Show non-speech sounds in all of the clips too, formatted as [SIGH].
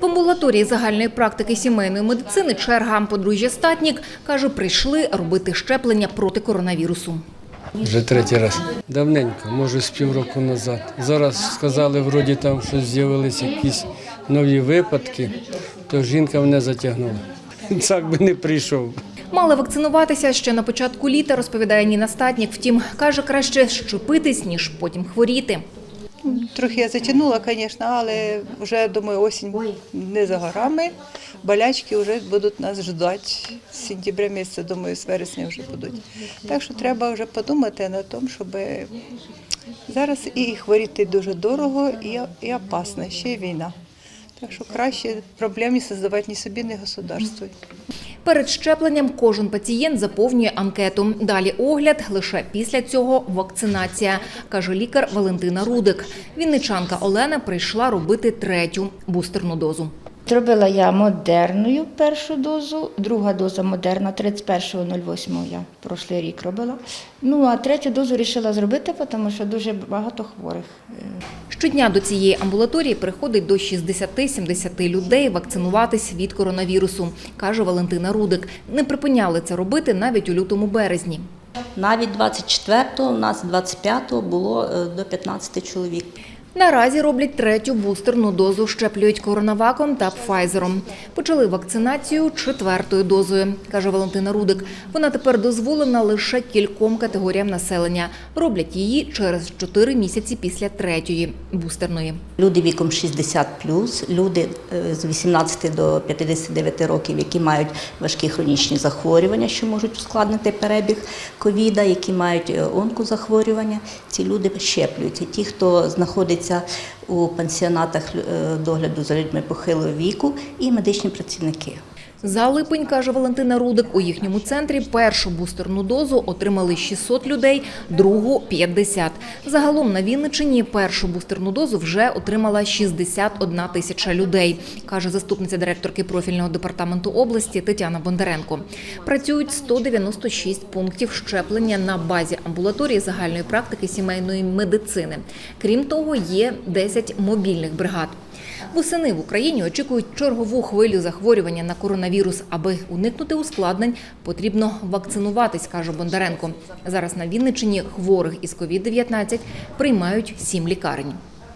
В амбулаторії загальної практики сімейної медицини черга подружжя Статнік каже, прийшли робити щеплення проти коронавірусу. Вже третій раз. Давненько, може з півроку назад. Зараз сказали, вроді там що з'явилися якісь нові випадки, то жінка мене затягнула. [LAUGHS] Так би не прийшов. Мали вакцинуватися ще на початку літа, розповідає Ніна Статнік. Втім, каже, краще щепитись, ніж потім хворіти. Трохи я затягнула, звісно, але вже думаю, осінь не за горами. Болячки вже будуть нас ждати. З сентября місяця, думаю, з вересня вже будуть. Так що треба вже подумати над тому, щоб зараз і хворіти дуже дорого, і, і опасно, ще й війна. Так що краще проблем не создавати ні собі, ні государству. Перед щепленням кожен пацієнт заповнює анкету. Далі огляд, лише після цього вакцинація, каже лікар Валентина Рудик. Вінничанка Олена прийшла робити третю бустерну дозу. Зробила я модерною першу дозу, друга доза модерна 31.08 я прошлий рік робила. Ну а третю дозу вирішила зробити, тому що дуже багато хворих. Щодня до цієї амбулаторії приходить до 60-70 людей вакцинуватись від коронавірусу, каже Валентина Рудик. Не припиняли це робити навіть у лютому березні. Навіть 24-го, у нас 25-го було е, до 15 чоловік. Наразі роблять третю бустерну дозу, щеплюють коронаваком та Пфайзером. Почали вакцинацію четвертою дозою, каже Валентина Рудик. Вона тепер дозволена лише кільком категоріям населення. Роблять її через 4 місяці після третьої бустерної. Люди віком 60 люди е, з 18 до 59 років, які мають важкі хронічні захворювання, що можуть ускладнити перебіг ковіда, які мають е, онкозахворювання, ці люди щеплюються. Ті, хто знаходиться у пансіонатах е, догляду за людьми похилого віку, і медичні працівники. За липень, каже Валентина Рудик, у їхньому центрі першу бустерну дозу отримали 600 людей, другу – 50. Загалом на Вінниччині першу бустерну дозу вже отримала 61 тисяча людей, каже заступниця директорки профільного департаменту області Тетяна Бондаренко. Працюють 196 пунктів щеплення на базі амбулаторії загальної практики сімейної медицини. Крім того, є 10 мобільних бригад. Восени в Україні очікують чергову хвилю захворювання на коронавірус. Аби уникнути ускладнень, потрібно вакцинуватись, каже Бондаренко. Зараз на Вінниччині хворих із COVID-19 приймають сім лікарень.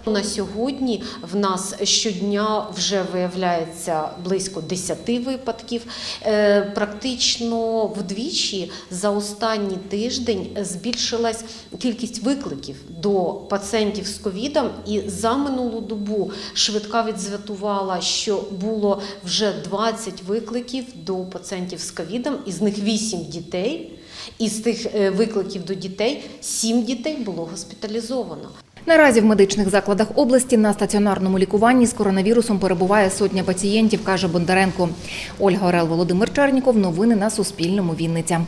На сьогодні в нас щодня вже виявляється близько 10 випадків. Е, Практично вдвічі за останній тиждень збільшилась кількість викликів до пацієнтів з ковідом. І за минулу добу швидка відзвітувала, що було вже 20 викликів до пацієнтів з ковідом, із них 8 дітей. Із тих е, викликів до дітей 7 дітей було госпіталізовано. Наразі в медичних закладах області на стаціонарному лікуванні з коронавірусом перебуває сотня пацієнтів, каже Бондаренко. Ольга Орел, Володимир Черніков. Новини на Суспільному. Вінниця.